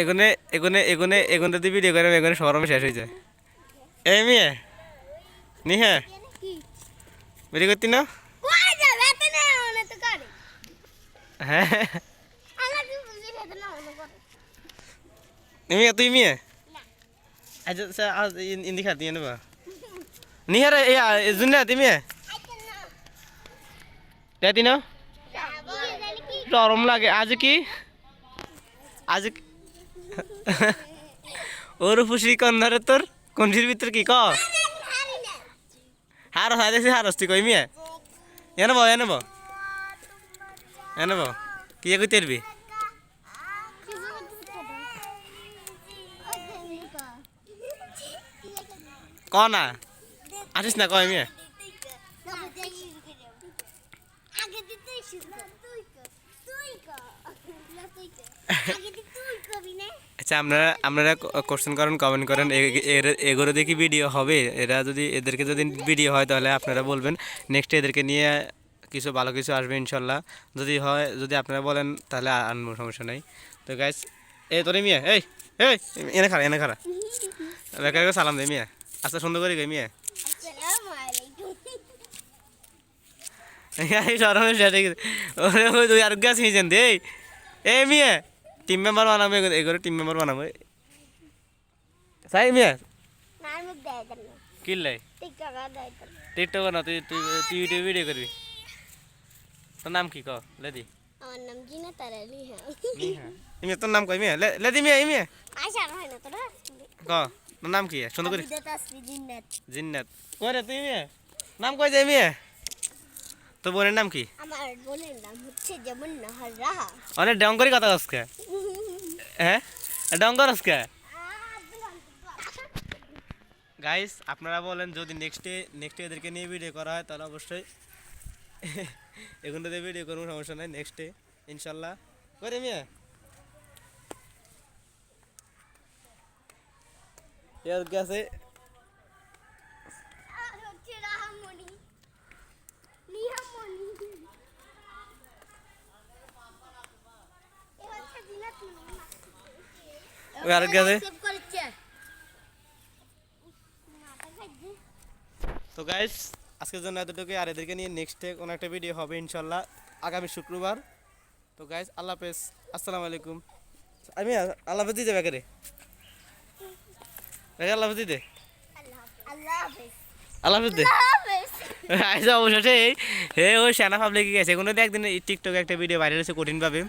এগুনে এগুনে এগুনে এগুনে দিবি করে এগুনে সরম শেষ হয়ে যায়। এই মেয়ে। নি হ্যাঁ ভিডিও করতি না? হ্যাঁ তুই করে মেয়ে তুই মেয়ে? না। আজ আজ ইন্দি খাতি নেবা। নি হ্যাঁ রে জুন না তুমি আইতে না সরম লাগে। আজ কি? আজ ওর ফুসি কন্ধারে তোর কঞ্চির ভিতর কি ক হারি হয় দেখছি হার হস্তি কই মিয়া? এনে বো এনে বো এনে বো কি কই তেরবি? ক না? আসিস না কয় আগে দিতে শুরু তুই কর তুই কর না তুই কর আগে দিতে তুই করবি না আচ্ছা আপনারা আপনারা কোশ্চেন করেন কমেন্ট করেন এগুলো দেখি ভিডিও হবে। এরা যদি, এদেরকে যদি ভিডিও হয়, তাহলে আপনারা বলবেন। নেক্সট এদেরকে নিয়ে কিছু ভালো কিছু আসবে, ইনশাল্লাহ। যদি হয়, যদি আপনারা বলেন, তাহলে আনব, সমস্যা নেই। তো গাইস এই তোরে মিয়া, এই এই, এনে খারা এনে খারা সালাম দে মিয়া। আচ্ছা সুন্দর করে গে মিয়া আসসালামু আলাইকুম এই সরমে হয়ে গেছে। ওরে ওই দুই আর গাছ নিয়েছেন দে এই। মিয়া টিম মেম্বার বানাবো এগুলো টিম মেম্বার বানাবো সাই মিয়া। দেয় দেন টিকটক না। তুই তুই তুই ভিডিও করবি? তোর নাম কি ক? লেদি আমার নাম জিনা তোর নাম কই মিয়া? লে- লেদি মিয়া ইমিয়া আশা হয় না তোরা। ক? তোর নাম কি? সুন্দর করি। জিন্নাত। জিন্নাত। কই তুই মিয়া? নাম কই যায় মিয়া? তোর বোনের নাম কি? আমার বোনের নাম হচ্ছে যেমন নাহার রাহা। অনেক ডঙ্গরি কথা আজকে। হ্যাঁ? ডঙ্গর আজকে? গাইস আপনারা বলেন যদি নেক্সটে নেক্সটে এদেরকে নিয়ে ভিডিও করা হয় তাহলে অবশ্যই এগুলোতে ভিডিও করব সমস্যা নাই নেক্সটে ইনশাল্লাহ। করে মিয়া। এর কাছে আর হচ্ছে রাহামণি নিহামণি এ হচ্ছে জিনাত ওই তো গাইস আজকের জন্য এতটুকু আর এদেরকে নিয়ে নেক্সটে কোনো একটা ভিডিও হবে ইনশাল্লাহ আগামী শুক্রবার। তো গাইস আল্লাহ হাফেজ। আসসালামু আলাইকুম। আমি আল্লাহ হাফেজ দিতে বেকারে বেকার আল্লাহ হাফেজ দিতে। আল্লাহ হাফেজ। দে। অবশেষে। হে ও শ্যানা পাবলিক গেছে। কোনো একদিন টিকটকে একটা ভিডিও ভাইরাল হয়েছে কঠিনভাবে।